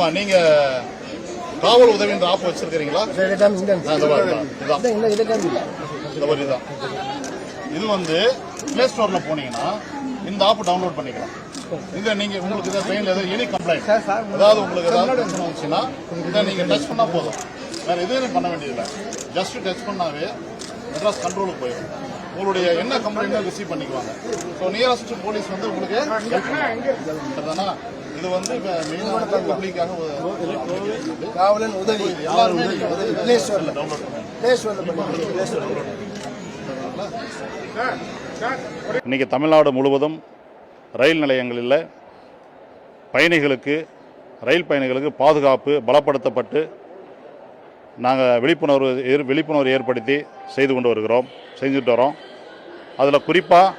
ஆமா நீங்க காவல் உதவின்ற ஆப் வச்சிருக்கீங்களா சார் இதை வந்து பிளே ஸ்டோர்ல போனீங்கன்னா இந்த ஆப் டவுன்லோட் பண்ணிக்கலாம். இதை நீங்க உங்களுக்கு ட்ரெயின்ல ஏதாவது எனி கம்ப்ளைண்ட் அதாவது உங்களுக்கு ஏதாவது பிரச்சனை வந்துச்சுன்னா இதை நீங்க டச் பண்ணா போதும். வேற எதுவும் பண்ண வேண்டியதில்லை. ஜஸ்ட் டச் பண்ணாவே மெட்ராஸ் கண்ட்ரோலுக்கு போயிடும். உங்களுடைய என்ன கம்ப்ளைண்ட் ரிசீவ் பண்ணிக்குவாங்க. ஸோ நியரஸ்ட் போலீஸ் வந்து உங்களுக்கு. சரிதானா? இது வந்து பப்ளிக்காக காவலன் உதவி. எல்லாருமே உதவி வந்து பிளே இன்றைக்கி தமிழ்நாடு முழுவதும் ரயில் நிலையங்களில் பயணிகளுக்கு ரயில் பயணிகளுக்கு பாதுகாப்பு பலப்படுத்தப்பட்டு நாங்கள் விழிப்புணர்வு விழிப்புணர்வு ஏற்படுத்தி செய்து கொண்டு வருகிறோம். செஞ்சுட்டு வரோம். அதில் குறிப்பாக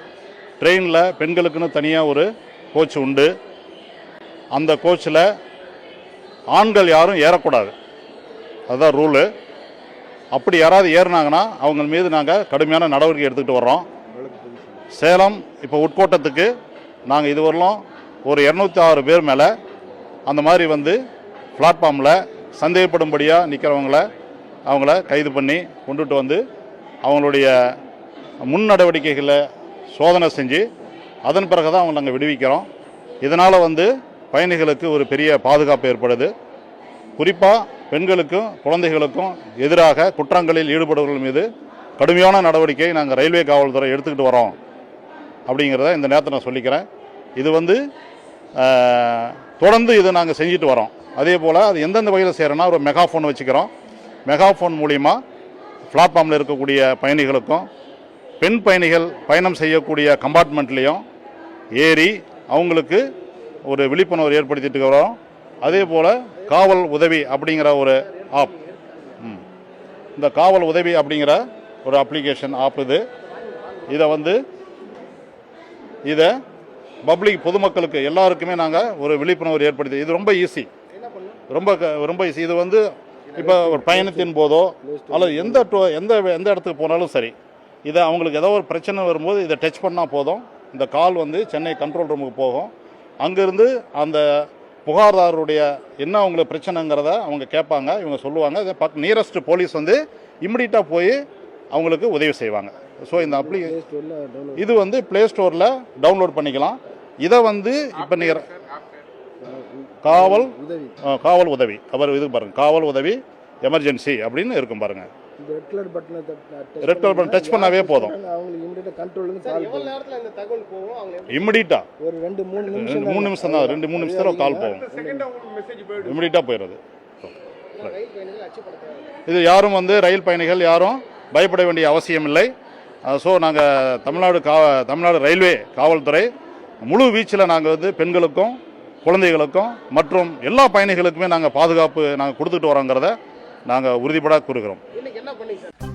ட்ரெயினில் பெண்களுக்குன்னு தனியாக ஒரு கோச் உண்டு. அந்த கோச்சில் ஆண்கள் யாரும் ஏறக்கூடாது. அதுதான் ரூலு. அப்படி யாராவது ஏறினாங்கன்னா அவங்க மீது நாங்கள் கடுமையான நடவடிக்கை எடுத்துக்கிட்டு வர்றோம். சேலம் இப்போ உட்கோட்டத்துக்கு நாங்கள் இதுவரையிலும் ஒரு இரநூத்தி ஆறு பேர் மேலே அந்த மாதிரி வந்து பிளாட்ஃபார்மில் சந்தேகப்படும்படியாக நிற்கிறவங்கள அவங்கள கைது பண்ணி கொண்டுட்டு வந்து அவங்களுடைய முன் நடவடிக்கைகளை சோதனை செஞ்சு அதன் பிறகு தான் அவங்க நாங்கள் விடுவிக்கிறோம். இதனால் வந்து பயணிகளுக்கு ஒரு பெரிய பாதுகாப்பு ஏற்படுது. குறிப்பாக பெண்களுக்கும் குழந்தைகளுக்கும் எதிராக குற்றங்களில் ஈடுபடுபவர்கள் மீது கடுமையான நடவடிக்கை நாங்கள் ரயில்வே காவல்துறை எடுத்துக்கிட்டு வரோம். அப்படிங்கிறத இந்த நேரத்தை நான் சொல்லிக்கிறேன். இது வந்து தொடர்ந்து இதை நாங்கள் செஞ்சுட்டு வரோம். அதே போல் அது எந்தெந்த வகையில் செய்கிறோன்னா ஒரு மெகாஃபோன் வச்சுக்கிறோம். மெகாஃபோன் மூலிமா பிளாட்ஃபார்மில் இருக்கக்கூடிய பயணிகளுக்கும் பெண் பயணிகள் பயணம் செய்யக்கூடிய கம்பார்ட்மெண்ட்லேயும் ஏறி அவங்களுக்கு ஒரு விழிப்புணர்வு ஏற்படுத்திட்டு வரோம் அதே போல் காவல் உதவி அப்படிங்கிற ஒரு ஆப் ம். இந்த காவல் உதவி அப்படிங்கிற ஒரு அப்ளிகேஷன் ஆப் இது. இதை வந்து இதை பப்ளிக் பொதுமக்களுக்கு எல்லாருக்குமே நாங்கள் ஒரு விழிப்புணர்வு ஏற்படுத்தி இது ரொம்ப ஈஸி ரொம்ப க- ரொம்ப ஈஸி இது வந்து இப்போ ஒரு பயணத்தின் போதோ அல்லது எந்த டோ- எந்த எந்த இடத்துக்கு போனாலும் சரி இதை அவங்களுக்கு ஏதோ ஒரு பிரச்சனை வரும்போது இதை டச் பண்ணால் போதும். இந்த கால் வந்து சென்னை கண்ட்ரோல் ரூமுக்கு போகும். அங்கேருந்து அந்த புகார்தாரருடைய என்ன அவங்களுக்கு பிரச்சனைங்கிறத அவங்க கேட்பாங்க இவங்க சொல்லுவாங்க. இதை பக் நியரஸ்ட் போலீஸ் வந்து இம்மிடியட்டாக போய் அவங்களுக்கு உதவி செய்வாங்க. ஸோ இந்த அப்ளி இது வந்து ப்ளே ஸ்டோரில் டவுன்லோட் பண்ணிக்கலாம். இதை வந்து இப்போ நீங்கள் காவல் காவல் உதவி. அவர் இது பாருங்க காவல் உதவி எமர்ஜென்சி அப்படின்னு இருக்கும் பாருங்க. இந்த ரெட் கலர் பட்டனை button touch பண்ணாவே போதும். அவங்களுக்கு இமிடியேட்டா கண்ட்ரோலுக்கு கால் எவ்வளவு நேரத்துல இந்த தகவல் போகும்? அவங்க எப்படி இம்மிடியட்டா ஒரு ரெண்டு மூணு நிமிஷம் ரெண்டு மூணு நிமிஷம் தான் ரெண்டு மூணு நிமிஷத்தில் கால் போகும். செகண்ட் மெசேஜ் போயிடும். போயிடுது இது யாரும் வந்து ரயில் பயணிகள் யாரும் பயப்பட வேண்டிய அவசியம் இல்லை. ஸோ நாங்கள் தமிழ்நாடு கா தமிழ்நாடு ரயில்வே காவல்துறை முழு வீச்சில் நாங்கள் வந்து பெண்களுக்கும் குழந்தைகளுக்கும் மற்றும் எல்லா பயணிகளுக்குமே நாங்கள் பாதுகாப்பு நாங்கள் கொடுத்துட்டு வரோங்கிறத நாங்கள் உறுதிப்பட கூறுகிறோம். என்ன பண்ணீங்க சார்